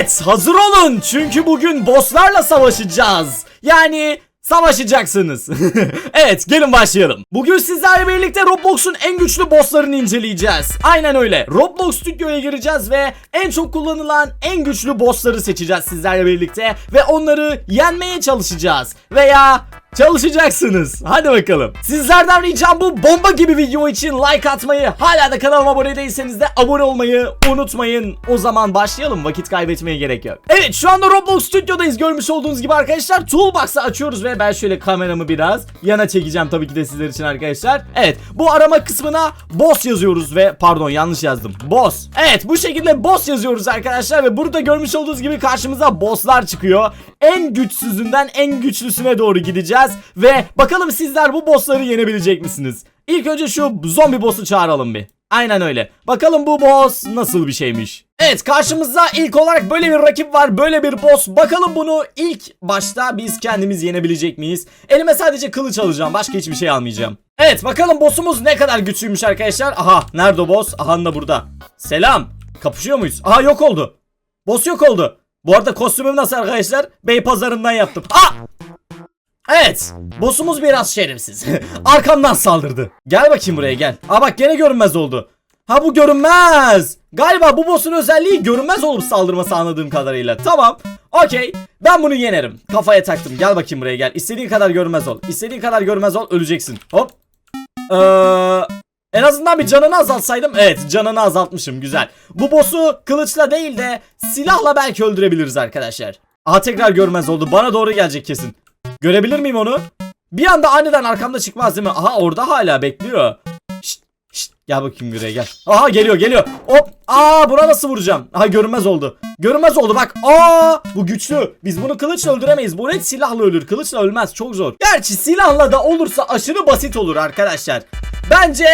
Evet hazır olun çünkü bugün bosslarla savaşacağız. Yani savaşacaksınız. evet gelin başlayalım. Bugün sizlerle birlikte Roblox'un en güçlü bosslarını inceleyeceğiz. Aynen öyle. Roblox Studio'ya gireceğiz ve en çok kullanılan en güçlü bossları seçeceğiz sizlerle birlikte. Ve onları yenmeye çalışacağız. Veya çalışacaksınız. Hadi bakalım. Sizlerden ricam bu bomba gibi video için like atmayı, hala da kanalıma abone değilseniz de abone olmayı unutmayın. O zaman başlayalım. Vakit kaybetmeye gerek yok. Evet şu anda Roblox Studio'dayız. Görmüş olduğunuz gibi arkadaşlar Toolbox'ı açıyoruz ve ben şöyle kameramı biraz yana çekeceğim tabii ki de sizler için arkadaşlar. Evet bu arama kısmına boss yazıyoruz ve pardon yanlış yazdım. Boss. Evet bu şekilde boss yazıyoruz arkadaşlar ve burada görmüş olduğunuz gibi karşımıza bosslar çıkıyor. En güçsüzünden en güçlüsüne doğru gideceğiz ve bakalım sizler bu bossları yenebilecek misiniz? İlk önce şu zombi boss'u çağıralım bir. Aynen öyle. Bakalım bu boss nasıl bir şeymiş. Evet karşımızda ilk olarak böyle bir rakip var. Böyle bir boss. Bakalım bunu ilk başta biz kendimiz yenebilecek miyiz? Elime sadece kılıç alacağım. Başka hiçbir şey almayacağım. Evet bakalım boss'umuz ne kadar güçlüymüş arkadaşlar. Aha nerede boss? Aha da burada. Selam. Kapışıyor muyuz? Aha yok oldu. Boss yok oldu. Bu arada kostümüm nasıl arkadaşlar? Bey pazarından yaptım. Ah! Evet. Boss'umuz biraz şerefsiz. Arkamdan saldırdı. Gel bakayım buraya gel. Aa bak gene görünmez oldu. Ha bu görünmez. Galiba bu boss'un özelliği görünmez olup saldırması anladığım kadarıyla. Tamam. Okey. Ben bunu yenerim. Kafaya taktım. Gel bakayım buraya gel. İstediğin kadar görünmez ol. İstediğin kadar görünmez ol. Öleceksin. Hop. Ee, en azından bir canını azaltsaydım. Evet canını azaltmışım. Güzel. Bu boss'u kılıçla değil de silahla belki öldürebiliriz arkadaşlar. Aha tekrar görmez oldu. Bana doğru gelecek kesin. Görebilir miyim onu? Bir anda aniden arkamda çıkmaz değil mi? Aha orada hala bekliyor. Şşt, şşt, gel bakayım buraya gel. Aha geliyor geliyor. Hop. Aa buna nasıl vuracağım? Aha görünmez oldu. Görünmez oldu bak. Aa bu güçlü. Biz bunu kılıçla öldüremeyiz. Bu net silahla ölür. Kılıçla ölmez. Çok zor. Gerçi silahla da olursa aşırı basit olur arkadaşlar. Bence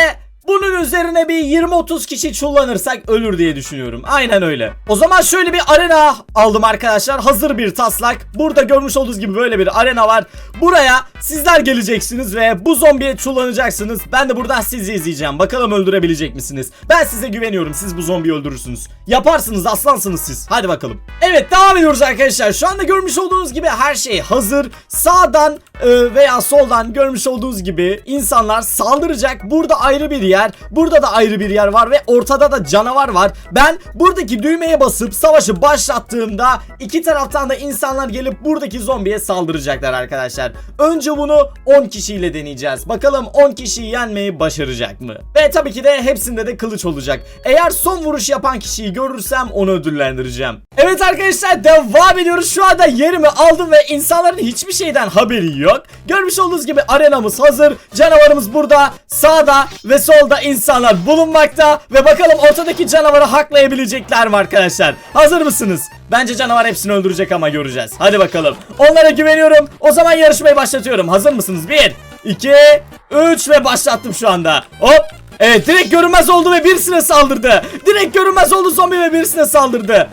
bunun üzerine bir 20-30 kişi çullanırsak ölür diye düşünüyorum. Aynen öyle. O zaman şöyle bir arena aldım arkadaşlar. Hazır bir taslak. Burada görmüş olduğunuz gibi böyle bir arena var. Buraya sizler geleceksiniz ve bu zombiye çullanacaksınız. Ben de buradan sizi izleyeceğim. Bakalım öldürebilecek misiniz? Ben size güveniyorum. Siz bu zombiyi öldürürsünüz. Yaparsınız aslansınız siz. Hadi bakalım. Evet devam ediyoruz arkadaşlar. Şu anda görmüş olduğunuz gibi her şey hazır. Sağdan e, veya soldan görmüş olduğunuz gibi insanlar saldıracak. Burada ayrı bir yer. Burada da ayrı bir yer var ve ortada da canavar var. Ben buradaki düğmeye basıp savaşı başlattığımda iki taraftan da insanlar gelip buradaki zombiye saldıracaklar arkadaşlar. Önce bunu 10 kişiyle deneyeceğiz. Bakalım 10 kişiyi yenmeyi başaracak mı? Ve tabii ki de hepsinde de kılıç olacak. Eğer son vuruş yapan kişiyi görürsem onu ödüllendireceğim. Evet arkadaşlar devam ediyoruz. Şu anda yerimi aldım ve insanların hiçbir şeyden haberi yok. Görmüş olduğunuz gibi arenamız hazır. Canavarımız burada. Sağda ve solda insanlar bulunmakta. Ve bakalım ortadaki canavarı haklayabilecekler mi arkadaşlar? Hazır mısınız? Bence canavar hepsini öldürecek ama göreceğiz. Hadi bakalım. Onlara güveniyorum. O zaman yarışmayı başlatıyorum. Hazır mısınız? 1, 2, 3 ve başlattım şu anda. Hop. Evet direkt görünmez oldu ve birisine saldırdı. Direkt görünmez oldu zombi ve birisine saldırdı.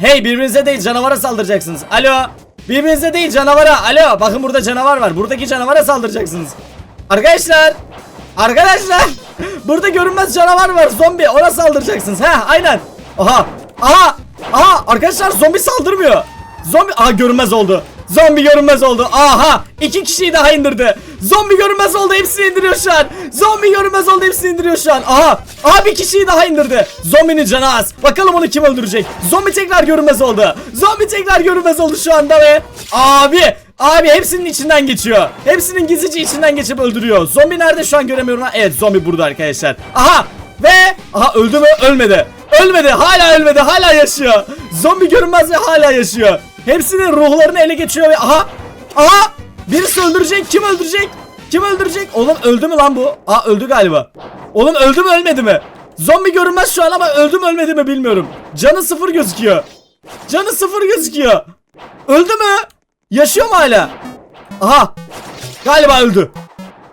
Hey birbirinize değil canavara saldıracaksınız. Alo. Birbirinize değil canavara. Alo bakın burada canavar var. Buradaki canavara saldıracaksınız. Arkadaşlar. Arkadaşlar. Burada görünmez canavar var. Zombi. Ona saldıracaksınız. Ha aynen. Aha. Aha. Aha. Arkadaşlar zombi saldırmıyor. Zombi. Aha görünmez oldu. Zombi görünmez oldu. Aha. iki kişiyi daha indirdi. Zombi görünmez oldu. Hepsini indiriyor şu an. Zombi görünmez oldu. Hepsini indiriyor şu an. Aha. Aha bir kişiyi daha indirdi. Zombinin canı az. Bakalım onu kim öldürecek. Zombi tekrar görünmez oldu. Zombi tekrar görünmez oldu şu anda ve abi Abi hepsinin içinden geçiyor. Hepsinin gizlice içinden geçip öldürüyor. Zombi nerede şu an göremiyorum ha. Evet zombi burada arkadaşlar. Aha ve aha öldü mü? Ölmedi. Ölmedi. Hala ölmedi. Hala yaşıyor. Zombi görünmez ve hala yaşıyor. Hepsinin ruhlarını ele geçiyor ve aha aha birisi öldürecek. Kim öldürecek? Kim öldürecek? Oğlum öldü mü lan bu? Aa öldü galiba. Oğlum öldü mü ölmedi mi? Zombi görünmez şu an ama öldü mü ölmedi mi bilmiyorum. Canı sıfır gözüküyor. Canı sıfır gözüküyor. Öldü mü? Yaşıyor mu hala? Aha. Galiba öldü.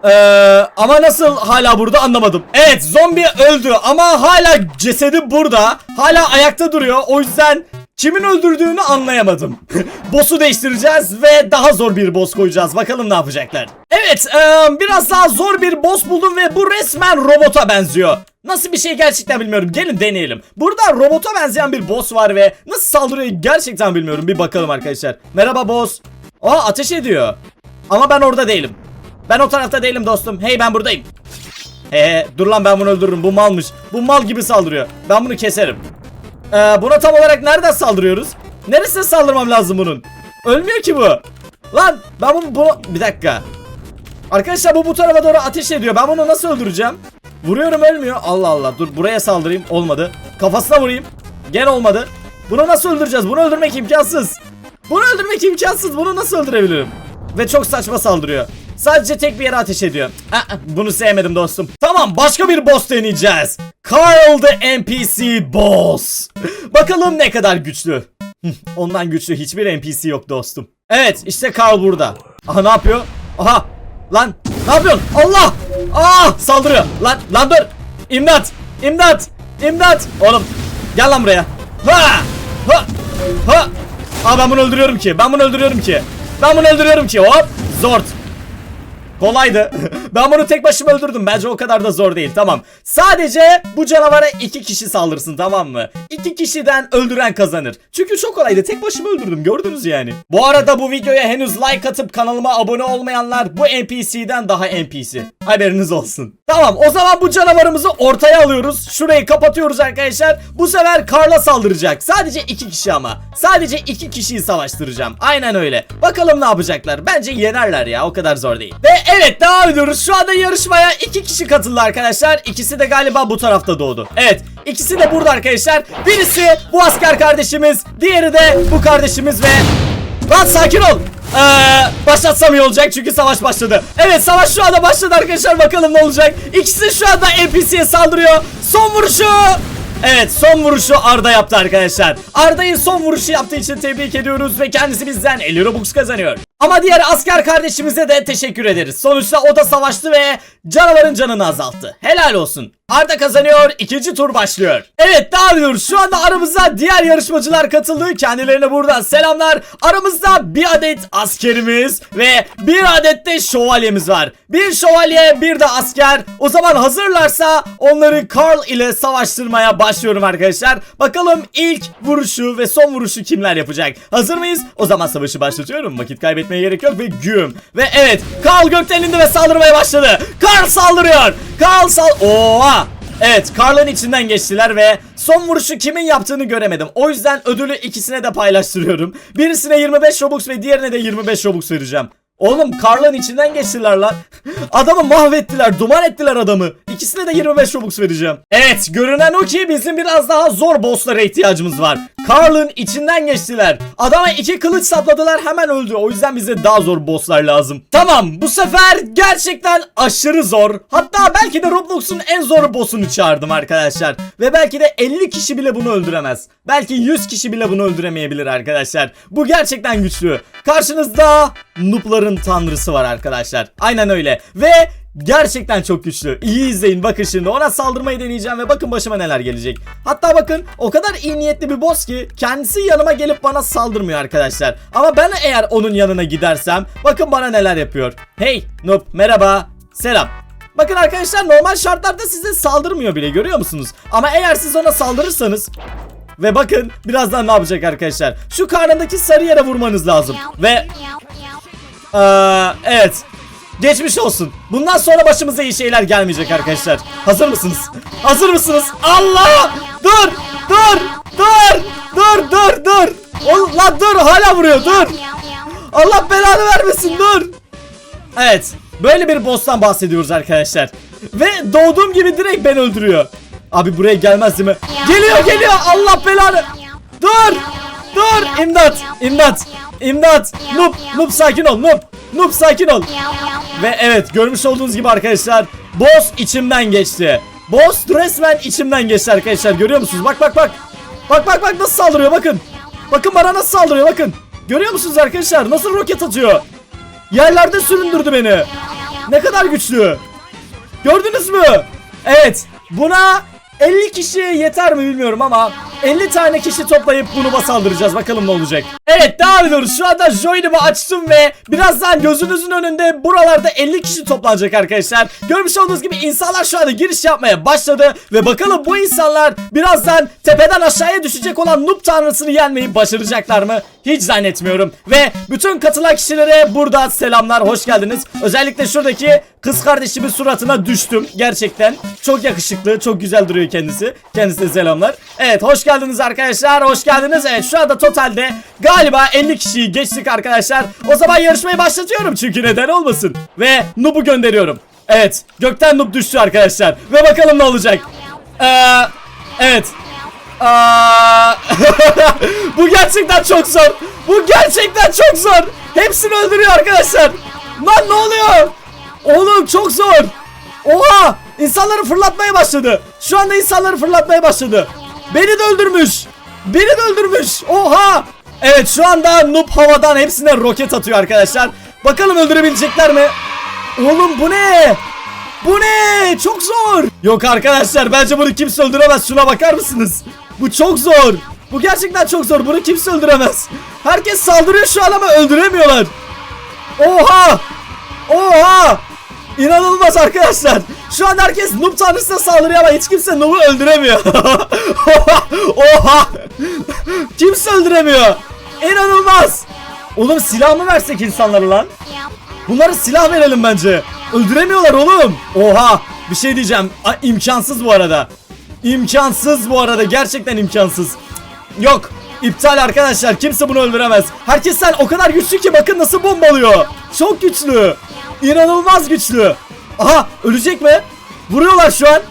Ee, ama nasıl hala burada anlamadım. Evet zombi öldü ama hala cesedi burada. Hala ayakta duruyor. O yüzden kimin öldürdüğünü anlayamadım. Boss'u değiştireceğiz ve daha zor bir boss koyacağız. Bakalım ne yapacaklar. Evet eee, biraz daha zor bir boss buldum ve bu resmen robota benziyor. Nasıl bir şey gerçekten bilmiyorum. Gelin deneyelim. Burada robota benzeyen bir boss var ve nasıl saldırıyor gerçekten bilmiyorum. Bir bakalım arkadaşlar. Merhaba boss. Aa ateş ediyor. Ama ben orada değilim. Ben o tarafta değilim dostum. Hey ben buradayım. He dur lan ben bunu öldürürüm. Bu malmış. Bu mal gibi saldırıyor. Ben bunu keserim. Ee, buna tam olarak nereden saldırıyoruz? Neresine saldırmam lazım bunun? Ölmüyor ki bu. Lan ben bunu... Bir dakika. Arkadaşlar bu bu tarafa doğru ateş ediyor. Ben bunu nasıl öldüreceğim? Vuruyorum ölmüyor. Allah Allah. Dur buraya saldırayım. Olmadı. Kafasına vurayım. Gene olmadı. Bunu nasıl öldüreceğiz? Bunu öldürmek imkansız. Bunu öldürmek imkansız. Bunu nasıl öldürebilirim? Ve çok saçma saldırıyor. Sadece tek bir yere ateş ediyor. Aa, bunu sevmedim dostum. Tamam başka bir boss deneyeceğiz. Carl the NPC boss. Bakalım ne kadar güçlü. Ondan güçlü hiçbir NPC yok dostum. Evet işte Carl burada. Aha ne yapıyor? Aha lan ne yapıyorsun? Allah! Ah saldırıyor. Lan lan dur. İmdat! İmdat! İmdat! Oğlum gel lan buraya. Ha! Ha! Ha! Aa ben bunu öldürüyorum ki. Ben bunu öldürüyorum ki. Ben bunu öldürüyorum ki. Hop! Zort. Kolaydı. ben bunu tek başıma öldürdüm. Bence o kadar da zor değil. Tamam. Sadece bu canavara iki kişi saldırsın tamam mı? İki kişiden öldüren kazanır. Çünkü çok kolaydı. Tek başıma öldürdüm. Gördünüz yani. Bu arada bu videoya henüz like atıp kanalıma abone olmayanlar bu NPC'den daha NPC. Haberiniz olsun. Tamam o zaman bu canavarımızı ortaya alıyoruz. Şurayı kapatıyoruz arkadaşlar. Bu sefer Karla saldıracak. Sadece iki kişi ama. Sadece iki kişiyi savaştıracağım. Aynen öyle. Bakalım ne yapacaklar. Bence yenerler ya. O kadar zor değil. Ve evet devam ediyoruz. Şu anda yarışmaya iki kişi katıldı arkadaşlar. İkisi de galiba bu tarafta doğdu. Evet. ikisi de burada arkadaşlar. Birisi bu asker kardeşimiz. Diğeri de bu kardeşimiz ve... Lan sakin ol. Ee, başlatsam iyi olacak çünkü savaş başladı. Evet savaş şu anda başladı arkadaşlar bakalım ne olacak. İkisi şu anda NPC'ye saldırıyor. Son vuruşu. Evet son vuruşu Arda yaptı arkadaşlar. Arda'yı son vuruşu yaptığı için tebrik ediyoruz ve kendisi bizden 50 Robux kazanıyor. Ama diğer asker kardeşimize de teşekkür ederiz. Sonuçta o da savaştı ve canavarın canını azalttı. Helal olsun. Arda kazanıyor. ikinci tur başlıyor. Evet devam ediyoruz. Şu anda aramıza diğer yarışmacılar katıldı. Kendilerine buradan selamlar. Aramızda bir adet askerimiz ve bir adet de şövalyemiz var. Bir şövalye bir de asker. O zaman hazırlarsa onları Carl ile savaştırmaya başlıyorum arkadaşlar. Bakalım ilk vuruşu ve son vuruşu kimler yapacak? Hazır mıyız? O zaman savaşı başlatıyorum. Vakit kaybetmeye gerek yok ve güm. Ve evet Carl gökten indi ve saldırmaya başladı. Carl saldırıyor. Carl sal... Oha! Evet Carl'ın içinden geçtiler ve son vuruşu kimin yaptığını göremedim. O yüzden ödülü ikisine de paylaştırıyorum. Birisine 25 Robux ve diğerine de 25 Robux vereceğim. Oğlum Carl'ın içinden geçtiler lan. Adamı mahvettiler, duman ettiler adamı. İkisine de 25 Robux vereceğim. Evet, görünen o ki bizim biraz daha zor bosslara ihtiyacımız var. Carl'ın içinden geçtiler. Adama iki kılıç sapladılar hemen öldü. O yüzden bize daha zor bosslar lazım. Tamam, bu sefer gerçekten aşırı zor. Hatta belki de Roblox'un en zor boss'unu çağırdım arkadaşlar. Ve belki de 50 kişi bile bunu öldüremez. Belki 100 kişi bile bunu öldüremeyebilir arkadaşlar. Bu gerçekten güçlü. Karşınızda noob'ların tanrısı var arkadaşlar. Aynen öyle. Ve gerçekten çok güçlü. İyi izleyin bakın şimdi ona saldırmayı deneyeceğim ve bakın başıma neler gelecek. Hatta bakın o kadar iyi niyetli bir boss ki kendisi yanıma gelip bana saldırmıyor arkadaşlar. Ama ben eğer onun yanına gidersem bakın bana neler yapıyor. Hey noob merhaba selam. Bakın arkadaşlar normal şartlarda size saldırmıyor bile görüyor musunuz? Ama eğer siz ona saldırırsanız ve bakın birazdan ne yapacak arkadaşlar. Şu karnındaki sarı yere vurmanız lazım. Ve Aa, evet. Geçmiş olsun. Bundan sonra başımıza iyi şeyler gelmeyecek arkadaşlar. Hazır mısınız? Hazır mısınız? Allah! Dur! Dur! Dur! Dur! Dur! Dur! Lan dur! Hala vuruyor. Dur! Allah belanı vermesin. Dur! Evet. Böyle bir boss'tan bahsediyoruz arkadaşlar. Ve doğduğum gibi direkt ben öldürüyor. Abi buraya gelmez değil mi? Geliyor geliyor. Allah belanı. Dur! Dur! İmdat! İmdat! İmdat! Noob! Noob sakin ol! Noob! Noob sakin ol! Ve evet görmüş olduğunuz gibi arkadaşlar boss içimden geçti. Boss resmen içimden geçti arkadaşlar görüyor musunuz? Bak bak bak. Bak bak bak nasıl saldırıyor bakın. Bakın bana nasıl saldırıyor bakın. Görüyor musunuz arkadaşlar? Nasıl roket atıyor? Yerlerde süründürdü beni. Ne kadar güçlü. Gördünüz mü? Evet. Buna 50 kişi yeter mi bilmiyorum ama 50 tane kişi toplayıp bunu saldıracağız. Bakalım ne olacak. Evet devam ediyoruz. Şu anda join'imi açtım ve birazdan gözünüzün önünde buralarda 50 kişi toplanacak arkadaşlar. Görmüş olduğunuz gibi insanlar şu anda giriş yapmaya başladı. Ve bakalım bu insanlar birazdan tepeden aşağıya düşecek olan noob tanrısını yenmeyi başaracaklar mı? Hiç zannetmiyorum. Ve bütün katılan kişilere burada selamlar. Hoş geldiniz. Özellikle şuradaki kız kardeşimin suratına düştüm. Gerçekten çok yakışıklı, çok güzel duruyor kendisi. Kendisine selamlar. Evet, hoş geldiniz arkadaşlar. Hoş geldiniz. Evet, şu anda totalde galiba 50 kişiyi geçtik arkadaşlar. O zaman yarışmayı başlatıyorum çünkü neden olmasın. Ve Noob'u gönderiyorum. Evet, gökten Noob düştü arkadaşlar. Ve bakalım ne olacak. Ee, evet. Aa, bu gerçekten çok zor. Bu gerçekten çok zor. Hepsini öldürüyor arkadaşlar. Lan ne oluyor? Oğlum çok zor. Oha! İnsanları fırlatmaya başladı. Şu anda insanları fırlatmaya başladı. Beni de öldürmüş. Beni de öldürmüş. Oha! Evet şu anda noob havadan hepsine roket atıyor arkadaşlar. Bakalım öldürebilecekler mi? Oğlum bu ne? Bu ne? Çok zor. Yok arkadaşlar bence bunu kimse öldüremez. Şuna bakar mısınız? Bu çok zor. Bu gerçekten çok zor. Bunu kimse öldüremez. Herkes saldırıyor şu an ama öldüremiyorlar. Oha! Oha! İnanılmaz arkadaşlar. Şu an herkes noob tanrısına saldırıyor ama hiç kimse noob'u öldüremiyor. Oha! kimse öldüremiyor. İnanılmaz. Oğlum silah mı versek insanlara lan? Bunlara silah verelim bence. Öldüremiyorlar oğlum. Oha. Bir şey diyeceğim. A, imkansız bu arada. İmkansız bu arada. Gerçekten imkansız. Yok. İptal arkadaşlar. Kimse bunu öldüremez. Herkes sen o kadar güçlü ki bakın nasıl bombalıyor. Çok güçlü. İnanılmaz güçlü. Aha ölecek mi? Vuruyorlar şu an.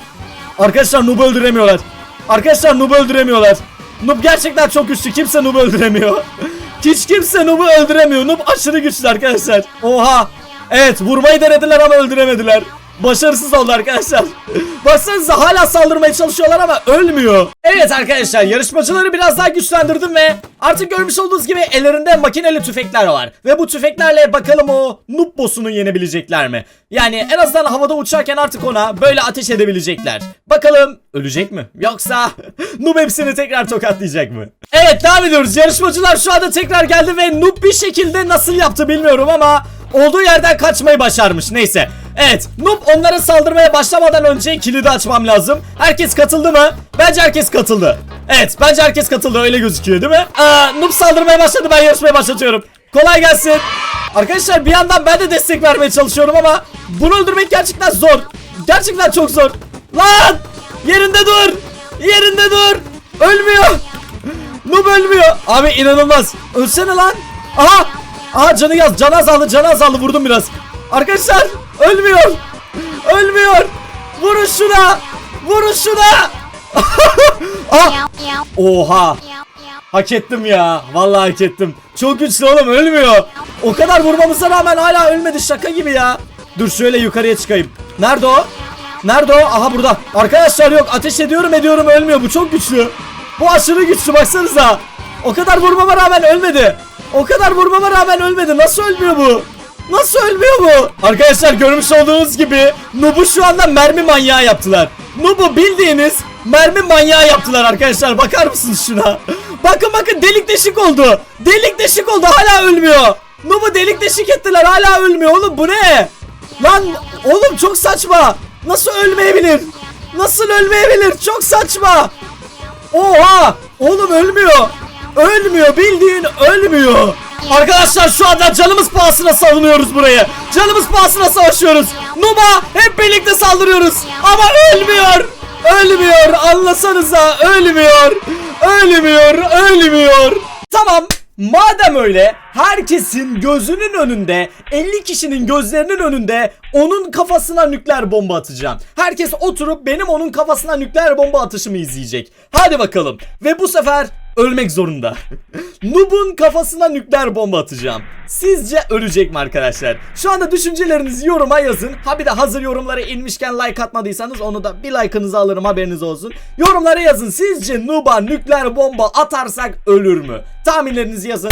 Arkadaşlar Noob'u öldüremiyorlar. Arkadaşlar Noob'u öldüremiyorlar. Noob gerçekten çok güçlü. Kimse Noob'u öldüremiyor. Hiç kimse Noob'u öldüremiyor. Noob aşırı güçlü arkadaşlar. Oha. Evet vurmayı denediler ama öldüremediler. Başarısız oldu arkadaşlar. Baksanıza hala saldırmaya çalışıyorlar ama ölmüyor. Evet arkadaşlar yarışmacıları biraz daha güçlendirdim ve artık görmüş olduğunuz gibi ellerinde makineli tüfekler var. Ve bu tüfeklerle bakalım o noob boss'unu yenebilecekler mi? Yani en azından havada uçarken artık ona böyle ateş edebilecekler. Bakalım ölecek mi? Yoksa noob hepsini tekrar tokatlayacak mı? Evet devam ediyoruz. Yarışmacılar şu anda tekrar geldi ve noob bir şekilde nasıl yaptı bilmiyorum ama olduğu yerden kaçmayı başarmış. Neyse. Evet. Noob onlara saldırmaya başlamadan önce kilidi açmam lazım. Herkes katıldı mı? Bence herkes katıldı. Evet. Bence herkes katıldı. Öyle gözüküyor değil mi? Aa, Noob saldırmaya başladı. Ben yarışmaya başlatıyorum. Kolay gelsin. Arkadaşlar bir yandan ben de destek vermeye çalışıyorum ama bunu öldürmek gerçekten zor. Gerçekten çok zor. Lan! Yerinde dur. Yerinde dur. Ölmüyor. Noob ölmüyor. Abi inanılmaz. Ölsene lan. Aha. Aha canı yaz. Canı azaldı. Canı azaldı. Vurdum biraz. Arkadaşlar ölmüyor. Ölmüyor. Vurun şuna. Vurun şuna. Oha. Hak ettim ya. Vallahi hak ettim. Çok güçlü oğlum ölmüyor. O kadar vurmamıza rağmen hala ölmedi şaka gibi ya. Dur şöyle yukarıya çıkayım. Nerede o? Nerede o? Aha burada. Arkadaşlar yok ateş ediyorum ediyorum ölmüyor. Bu çok güçlü. Bu aşırı güçlü baksanıza. O kadar vurmama rağmen ölmedi. O kadar vurmama rağmen ölmedi. Nasıl ölmüyor bu? Nasıl ölmüyor bu? Arkadaşlar görmüş olduğunuz gibi Noob'u şu anda mermi manyağı yaptılar. Noob'u bildiğiniz mermi manyağı yaptılar arkadaşlar. Bakar mısınız şuna? Bakın bakın delik deşik oldu. Delik deşik oldu hala ölmüyor. Noob'u delik deşik ettiler hala ölmüyor oğlum bu ne? Lan oğlum çok saçma. Nasıl ölmeyebilir? Nasıl ölmeyebilir? Çok saçma. Oha! Oğlum ölmüyor. Ölmüyor bildiğin ölmüyor. Arkadaşlar şu anda canımız pahasına savunuyoruz burayı. Canımız pahasına savaşıyoruz. Nuba hep birlikte saldırıyoruz. Ama ölmüyor. Ölmüyor. Anlasanıza ölmüyor. Ölmüyor. Ölmüyor. Tamam. Madem öyle herkesin gözünün önünde 50 kişinin gözlerinin önünde onun kafasına nükleer bomba atacağım. Herkes oturup benim onun kafasına nükleer bomba atışımı izleyecek. Hadi bakalım. Ve bu sefer ölmek zorunda. Noob'un kafasına nükleer bomba atacağım. Sizce ölecek mi arkadaşlar? Şu anda düşüncelerinizi yoruma yazın. Ha bir de hazır yorumlara inmişken like atmadıysanız onu da bir like'ınızı alırım haberiniz olsun. Yorumlara yazın. Sizce Noob'a nükleer bomba atarsak ölür mü? Tahminlerinizi yazın.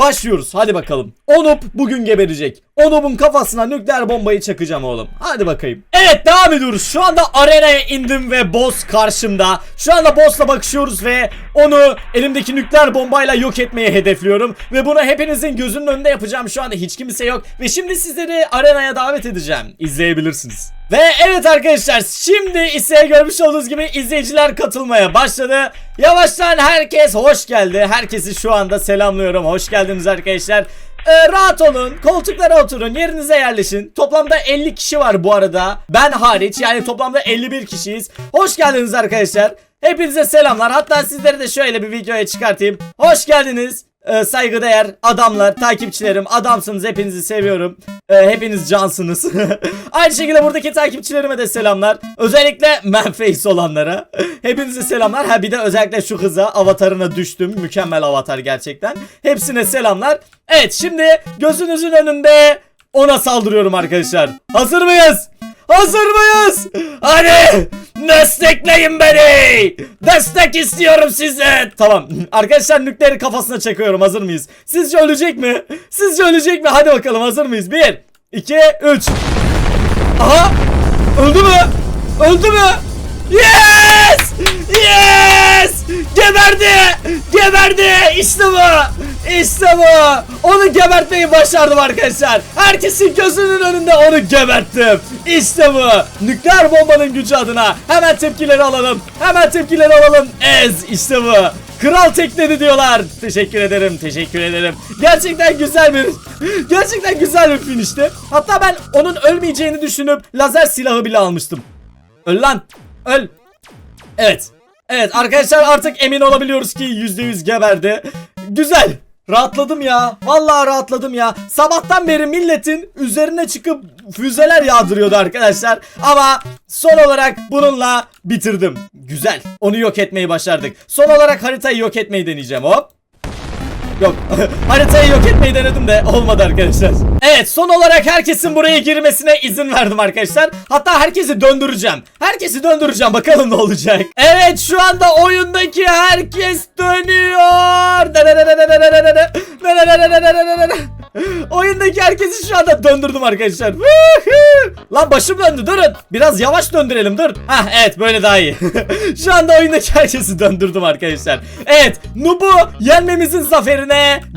Başlıyoruz hadi bakalım. O noob bugün geberecek. o noob'un kafasına nükleer bombayı çakacağım oğlum. Hadi bakayım. Evet devam ediyoruz. Şu anda arenaya indim ve boss karşımda. Şu anda boss'la bakışıyoruz ve onu elimdeki nükleer bombayla yok etmeye hedefliyorum. Ve bunu hepinizin gözünün önünde yapacağım. Şu anda hiç kimse yok. Ve şimdi sizleri arenaya davet edeceğim. İzleyebilirsiniz. Ve evet arkadaşlar şimdi ise görmüş olduğunuz gibi izleyiciler katılmaya başladı. Yavaştan herkes hoş geldi. Herkesi şu anda selamlıyorum. Hoş geldiniz arkadaşlar. Ee, rahat olun. Koltuklara oturun. Yerinize yerleşin. Toplamda 50 kişi var bu arada. Ben hariç yani toplamda 51 kişiyiz. Hoş geldiniz arkadaşlar. Hepinize selamlar. Hatta sizleri de şöyle bir videoya çıkartayım. Hoş geldiniz. Ee, saygıdeğer adamlar, takipçilerim, adamsınız. Hepinizi seviyorum. Ee, hepiniz cansınız. Aynı şekilde buradaki takipçilerime de selamlar. Özellikle manface olanlara. Hepinize selamlar. Ha bir de özellikle şu kıza avatarına düştüm. Mükemmel avatar gerçekten. Hepsine selamlar. Evet şimdi gözünüzün önünde ona saldırıyorum arkadaşlar. Hazır mıyız? Hazır mıyız? Hadi destekleyin beni. Destek istiyorum sizden. Tamam arkadaşlar nükleeri kafasına çakıyorum hazır mıyız? Sizce ölecek mi? Sizce ölecek mi? Hadi bakalım hazır mıyız? 1, 2, 3. Aha öldü mü? Öldü mü? Yes! Yes! Geberdi! Geberdi! İşte bu! İşte bu! Onu gebertmeyi başardım arkadaşlar. Herkesin gözünün önünde onu geberttim. İşte bu! Nükleer bombanın gücü adına hemen tepkileri alalım. Hemen tepkileri alalım. Ez! İşte bu! Kral tekledi diyorlar. Teşekkür ederim, teşekkür ederim. Gerçekten güzel bir, gerçekten güzel bir finişti. Hatta ben onun ölmeyeceğini düşünüp lazer silahı bile almıştım. Öl lan. Öl. Evet. Evet arkadaşlar artık emin olabiliyoruz ki %100 geberdi. Güzel. Rahatladım ya. Vallahi rahatladım ya. Sabahtan beri milletin üzerine çıkıp füzeler yağdırıyordu arkadaşlar. Ama son olarak bununla bitirdim. Güzel. Onu yok etmeyi başardık. Son olarak haritayı yok etmeyi deneyeceğim. Hop. Yok. Haritayı yok etmeyi denedim de olmadı arkadaşlar. Evet son olarak herkesin buraya girmesine izin verdim arkadaşlar. Hatta herkesi döndüreceğim. Herkesi döndüreceğim bakalım ne olacak. Evet şu anda oyundaki herkes dönüyor. Oyundaki herkesi şu anda döndürdüm arkadaşlar. Lan başım döndü durun. Biraz yavaş döndürelim dur. Hah evet böyle daha iyi. şu anda oyundaki herkesi döndürdüm arkadaşlar. Evet Nub'u yenmemizin zaferine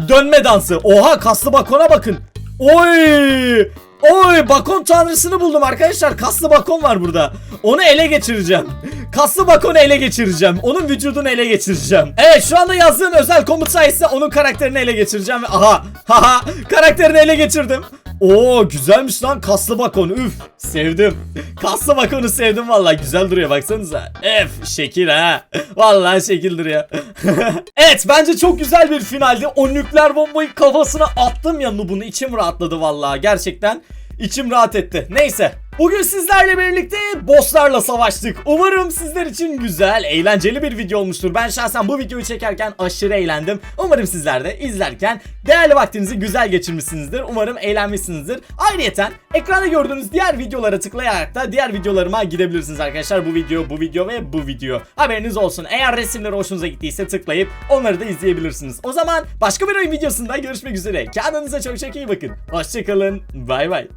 dönme dansı. Oha kaslı bakona bakın. Oy! Oy bakon tanrısını buldum arkadaşlar. Kaslı bakon var burada. Onu ele geçireceğim. Kaslı bakonu ele geçireceğim. Onun vücudunu ele geçireceğim. Evet şu anda yazdığım özel komut sayesinde onun karakterini ele geçireceğim. Aha. Haha. Karakterini ele geçirdim. Oo güzelmiş lan kaslı bakon. Üf sevdim. Kaslı bakonu sevdim vallahi güzel duruyor baksanıza. Ef şekil ha. Vallahi şekil duruyor. evet bence çok güzel bir finaldi. O nükleer bombayı kafasına attım ya bunu içim rahatladı vallahi gerçekten. İçim rahat etti. Neyse. Bugün sizlerle birlikte bosslarla savaştık. Umarım sizler için güzel, eğlenceli bir video olmuştur. Ben şahsen bu videoyu çekerken aşırı eğlendim. Umarım sizler de izlerken değerli vaktinizi güzel geçirmişsinizdir. Umarım eğlenmişsinizdir. Ayrıyeten ekranda gördüğünüz diğer videolara tıklayarak da diğer videolarıma gidebilirsiniz arkadaşlar. Bu video, bu video ve bu video. Haberiniz olsun. Eğer resimleri hoşunuza gittiyse tıklayıp onları da izleyebilirsiniz. O zaman başka bir oyun videosunda görüşmek üzere. Kendinize çok çok iyi bakın. Hoşçakalın. Bay bay.